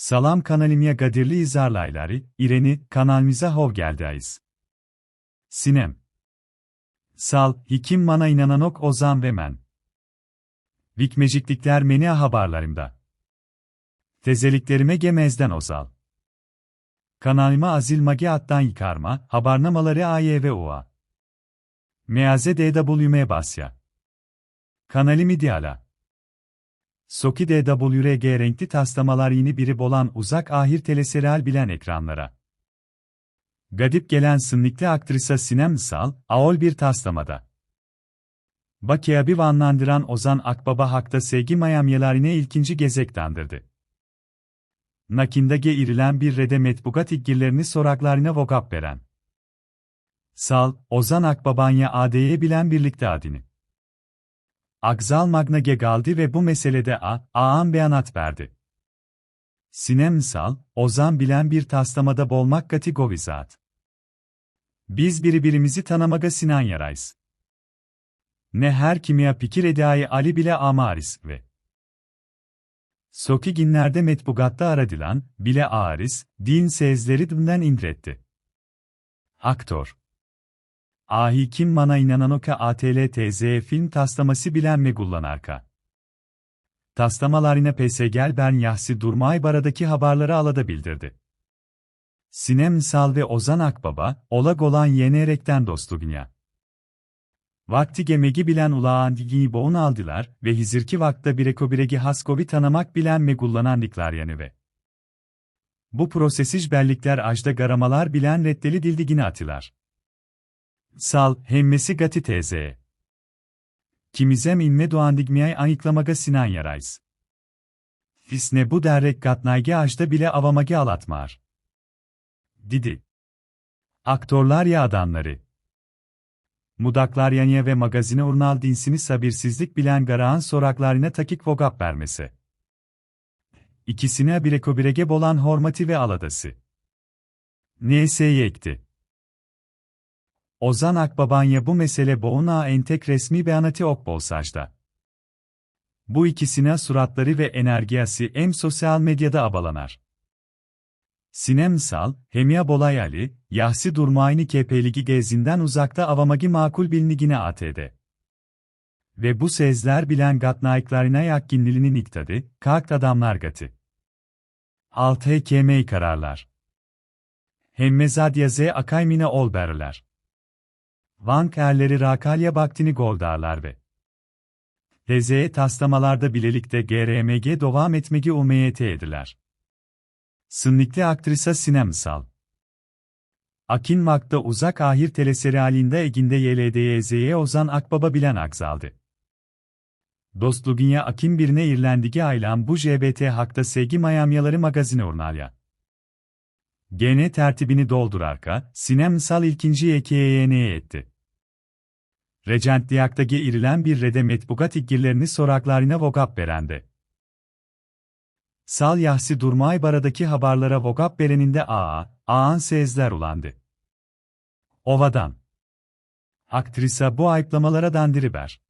Salam kanalımya gadirli izarlayları, İreni, kanalımıza hov geldiyiz. Sinem. Sal, hikim mana inananok ozan ve men. Vikmeciklikler meni haberlerimde. Tezeliklerime gemezden ozal. Kanalıma azil magi attan yıkarma, habarnamaları AY ve UA. Meaze DWM basya. Kanalimi diala. Soki DWRG renkli taslamalar yeni biri bolan uzak ahir teleserial bilen ekranlara. Gadip gelen sınnikli aktrisa Sinem Sal, aol bir taslamada. Bakiyabi vanlandıran Ozan Akbaba hakta sevgi mayamyelarine ilkinci gezek dandırdı. Nakindage irilen bir rede metbugat ilgirlerini soraklarına vokap veren. Sal, Ozan Akbabanya AD'ye bilen birlikte adini. Agzal Magnage galdi ve bu meselede A, A'an beyanat verdi. Sinemsal, Ozan bilen bir taslamada bolmak gati govizat. Biz birbirimizi tanımaga Sinan yarayız. Ne her kimya pikir edayı Ali bile amaris ve Soki günlerde metbugatta aradilan, bile aris, din sezleri dünden indretti. Aktör Ahi kim mana inananoka ATL TZ film taslaması bilen mi kullanarka? Taslamalarına PSGL ben yahsi durmay baradaki haberleri alada bildirdi. Sinem Sal ve Ozan Akbaba, ola golan yenerekten dostluğunya. Vakti gemegi bilen ulağan digiyi boğun aldılar ve hizirki vakta bireko biregi haskovi tanımak bilen me kullanandıklar yanı ve. Bu prosesij bellikler ajda garamalar bilen reddeli dildigini atılar. Sal, hemmesi gati teyze. Kimizem inme doğandigmiyay ayıklamaga sinan yarayız. Fisne bu derrek gatnayge ajda bile avamage alatmar. Didi. Aktorlar ya adanları. Mudaklar yanya ve magazine urnal dinsini sabirsizlik bilen garağın soraklarına takik vogap vermesi. İkisine bireko birege bolan hormati ve aladası. Neyse yekti. Ozan Akbabanya bu mesele boğuna entek resmi beyanatı okbolsajda. Bu ikisine suratları ve enerjisi hem sosyal medyada abalanar. Sinemsal, Hemya Bolayali, Yahsi Durmayni kepeligi gezinden uzakta avamagi makul bilnigine ATD. Ve bu sezler bilen gatnayklarına yakkinlilinin iktadı, kalkt adamlar gatı. 6 HKM kararlar. Hemmezadyaze akaymine olberler. Vank erleri Rakalya Baktini Goldarlar ve TZ'ye taslamalarda bilelikte GRMG devam etmegi UMYT ediler. Sınnikli aktrisa Sinemsal. Akin Mak'ta uzak ahir teleserialinde eginde YLDYZ'ye Ozan Akbaba bilen akzaldı. Dostluginya Akin birine irlendigi aylan bu JBT hakta sevgi mayamyaları magazine urnalya. GN tertibini doldurarka, Sinemsal ilkinci YKYN'ye etti. Recentliyak'taki irilen bir rede metbugat ilgirlerini soraklarına vokap verende. Sal yahsi durmay baradaki haberlara vokap vereninde aa, ağan sezler ulandı. Ovadan. Aktrisa bu ayıplamalara dandiriber.